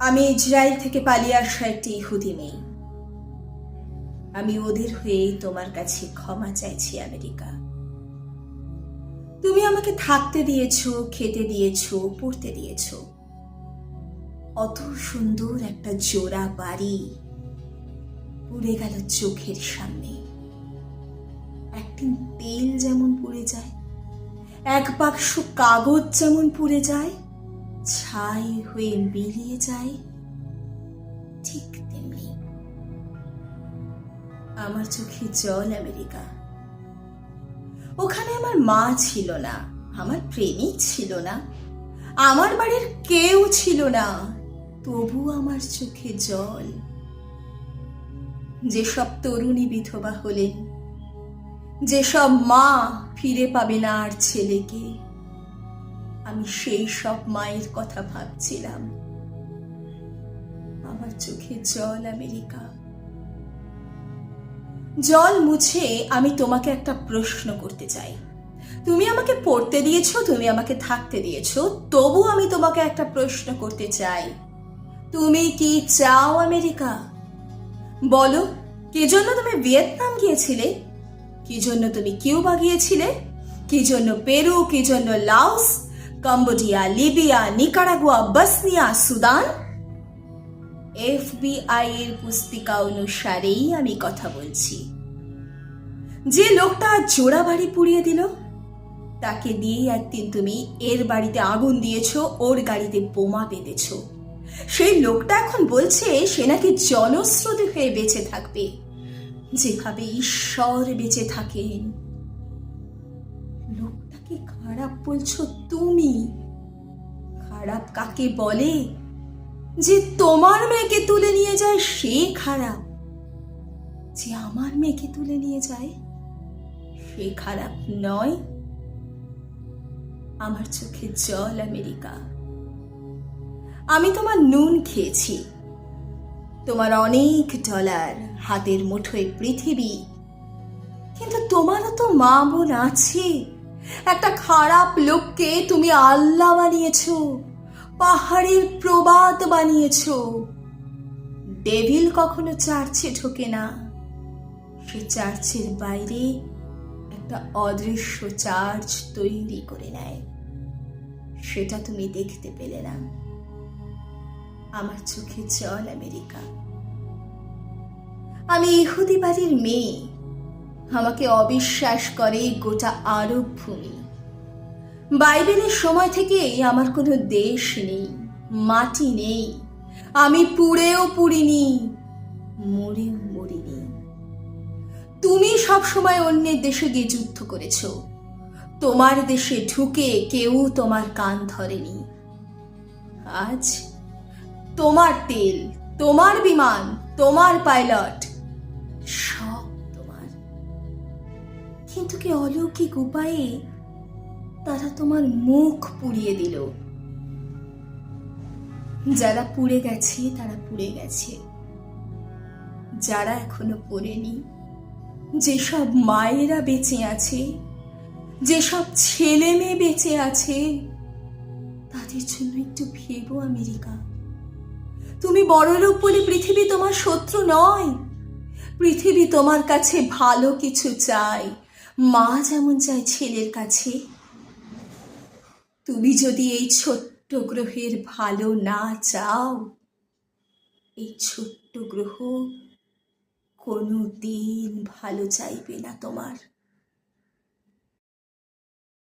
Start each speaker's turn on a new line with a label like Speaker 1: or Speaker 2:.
Speaker 1: আমি ইসরায়েল থেকে পালিয়ে আসা একটি ইহুদি মেয়ে। আমি ওদের হয়েই তোমার কাছে ক্ষমা চাইছি, আমেরিকা। তুমি আমাকে থাকতে দিয়েছ, খেতে দিয়েছ, পড়তে দিয়েছ। অত সুন্দর একটা জোড়া বাড়ি পুড়ে গেল চোখের সামনে। একদিন তেল যেমন পুড়ে যায়, এক বাক্স কাগজ যেমন পুড়ে যায় ছাই হয়ে মিলিয়ে যায়, ঠিক তেমনি আমার চোখে জল আমেরিকা। ওখানে আমার মা ছিল না, আমার প্রেমিক ছিল না, আমার বাড়ির কেউ ছিল না, তবু আমার চোখে জল। যেসব তরুণী বিধবা হলেন, যেসব মা ফিরে পাবে না আর ছেলেকে আমি সেই সব মায়ের কথা ভাবছিলাম। আমার চোখে জল, আমেরিকা। জল মুছে আমি তোমাকে একটা প্রশ্ন করতে চাই। তুমি আমাকে পড়তে দিয়েছ, তুমি আমাকে থাকতে দিয়েছ, তবু আমি তোমাকে একটা প্রশ্ন করতে চাই। তুমি কি চাও আমেরিকা? বলো, কি জন্য তুমি ভিয়েতনাম গিয়েছিলে? কি জন্য তুমি কিউবা গিয়েছিলে? কি জন্য পেরু? কি জন্য Laos? Cambodia Libya Nicaragua Bosnia Sudan FBI এর পুস্তিকা অনুসারেই আমি কথা বলছি যে লোকটা জোড়া বাড়ি পুড়িয়ে দিল তাকে দিয়ে একদিন তুমি এর বাড়িতে আগুন দিয়েছ ওর গাড়িতে বোমা বেঁধেছো সেই লোকটা এখন বলছে সে নাকি জনস্রোত হয়ে বেঁচে থাকবে যেভাবে ঈশ্বর বেঁচে থাকেন লোকটাকে খারাপ বলছো তুমি? খারাপ কাকে বলে? যে তোমার মেয়েকে তুলে নিয়ে যায় সে খারাপ। যে আমার মেয়েকে তুলে নিয়ে যায় সে খারাপ নয়। আমার চোখে জল, আমেরিকা। আমি তোমার নুন খেয়েছি। তোমার অনেক ডলার হাতের মুঠোয় পৃথিবী। কিন্তু তোমারও তো মা বোন আছে। একটা খারাপ লোককে তুমি আল্লাহ বানিয়েছো, পাহাড়ের প্রবাদ বানিয়েছো। ডেভিল কখনো চার্চে ঢোকে না। সে চার্চের বাইরে একটা অদৃশ্য চার্চ তৈরি করে নেয়। সেটা তুমি দেখতে পেলে না। আমার চোখে চল আমেরিকা। আমি ইহুদি বাড়ির মেয়ে। আমাকে অবিশ্বাস করে গোটা আরব ভূমি। বাইবেলের সময় থেকেই আমার কোনো দেশ নেই, মাটি নেই। আমি পুড়েও পুড়িনি, মরেও মরিনি। তুমি সব সময় অন্যের দেশে গিয়ে যুদ্ধ করেছ। তোমার দেশে ঢুকে কেউ তোমার কান ধরেনি। আজ তোমার তেল, তোমার বিমান, তোমার পাইলট, সব কিন্তু কি অলৌকিক উপায়ে তারা তোমার মুখ পুড়িয়ে দিল? যারা পুড়ে গেছে, তারা পুড়ে গেছে। যারা এখনও পড়েনি, যেসব মায়েরা বেঁচে আছে, যেসব ছেলে মেয়ে বেঁচে আছে, তাদের জন্য একটু ভেবো আমেরিকা। তুমি বড়লোক বলে পৃথিবী তোমার শত্রু নয়। পৃথিবী তোমার কাছে ভালো কিছু চাই মা যেমন চায় ছেলের কাছে, তুমি যদি এই ছোট্ট গ্রহের ভালো না চাও, এই ছোট্ট গ্রহ কোনো দিন ভালো চাইবে না তোমার।